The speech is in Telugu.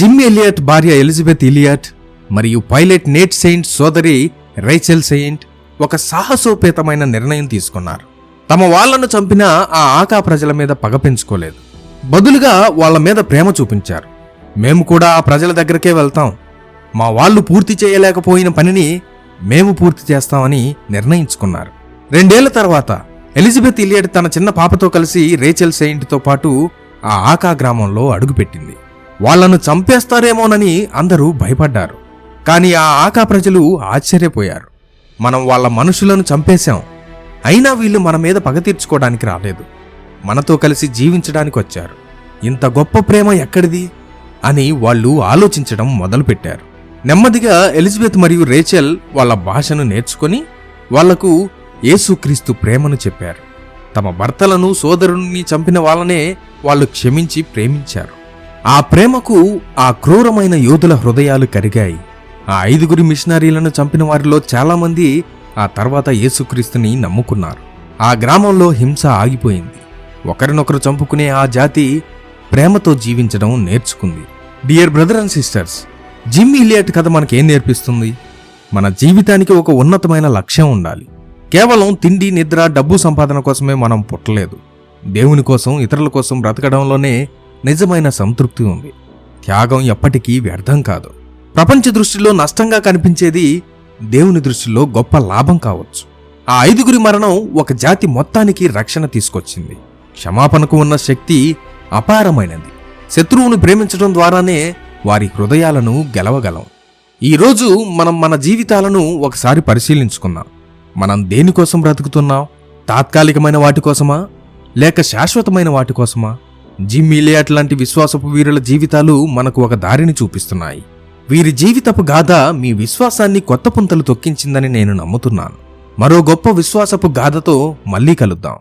జిమ్ ఎలియట్ భార్య ఎలిజబెత్ ఇలియట్ మరియు పైలట్ నేట్ సెయింట్ సోదరి రైచెల్ సెయింట్ ఒక సాహసోపేతమైన నిర్ణయం తీసుకున్నారు. తమ వాళ్ళను చంపిన ఆ ఆకా ప్రజల మీద పగ పెంచుకోలేదు. బదులుగా వాళ్ళ మీద ప్రేమ చూపించారు. మేము కూడా ఆ ప్రజల దగ్గరకే వెళ్తాం. మా వాళ్ళు పూర్తి చేయలేకపోయిన పనిని మేము పూర్తి చేస్తామని నిర్ణయించుకున్నారు. రెండేళ్ళ తర్వాత ఎలిజబెత్ ఇలియట్ తన చిన్న పాపతో కలిసి రేచెల్ సెయింట్తో పాటు ఆ ఆకా గ్రామంలో అడుగుపెట్టింది. వాళ్ళను చంపేస్తారేమోనని అందరూ భయపడ్డారు. కానీ ఆ ఆకా ప్రజలు ఆశ్చర్యపోయారు. మనం వాళ్ళ మనుషులను చంపేశాం. అయినా వీళ్ళు మన మీద పగ తీర్చుకోవడానికి రాలేదు. మనతో కలిసి జీవించడానికి వచ్చారు. ఇంత గొప్ప ప్రేమ ఎక్కడిది? అని వాళ్ళు ఆలోచించడం మొదలుపెట్టారు. నెమ్మదిగా ఎలిజబెత్ మరియు రేచెల్ వాళ్ళ భాషను నేర్చుకొని వాళ్ళకు యేసుక్రీస్తు ప్రేమను చెప్పారు. తమ భర్తలను సోదరుని చంపిన వాళ్ళనే వాళ్ళు క్షమించి ప్రేమించారు. ఆ ప్రేమకు ఆ క్రూరమైన యోధుల హృదయాలు కరిగాయి. ఆ ఐదుగురి మిషనరీలను చంపిన వారిలో చాలామంది ఆ తర్వాత యేసుక్రీస్తుని నమ్ముకున్నారు. ఆ గ్రామంలో హింస ఆగిపోయింది. ఒకరినొకరు చంపుకునే ఆ జాతి ప్రేమతో జీవించడం నేర్చుకుంది. Dear brother and sisters Jim Elliot కథ మనకేం నేర్పిస్తుంది? మన జీవితానికి ఒక ఉన్నతమైన లక్ష్యం ఉండాలి. కేవలం తిండి నిద్ర డబ్బు సంపాదన కోసమే మనం పుట్టలేదు. దేవుని కోసం ఇతరుల కోసం బ్రతకడంలోనే నిజమైన సంతృప్తి ఉంది. త్యాగం ఎప్పటికీ వ్యర్థం కాదు. ప్రపంచ దృష్టిలో నష్టంగా కనిపించేది దేవుని దృష్టిలో గొప్ప లాభం కావచ్చు. ఆ ఐదుగురి మరణం ఒక జాతి మొత్తానికి రక్షణ తీసుకొచ్చింది. క్షమాపణకు ఉన్న శక్తి అపారమైనది. శత్రువును ప్రేమించడం ద్వారానే వారి హృదయాలను గెలవగలం. ఈరోజు మనం మన జీవితాలను ఒకసారి పరిశీలించుకుందాం. మనం దేనికోసం బ్రతుకుతున్నాం? తాత్కాలికమైన వాటి కోసమా? లేక శాశ్వతమైన వాటి కోసమా? జిమ్ ఇలియాట్ లాంటి విశ్వాసపు వీరుల జీవితాలు మనకు ఒక దారిని చూపిస్తున్నాయి. వీరి జీవితపు గాథ మీ విశ్వాసాన్ని కొత్త పుంతలు తొక్కించిందని నేను నమ్ముతున్నాను. మరో గొప్ప విశ్వాసపు గాథతో మళ్ళీ కలుద్దాం.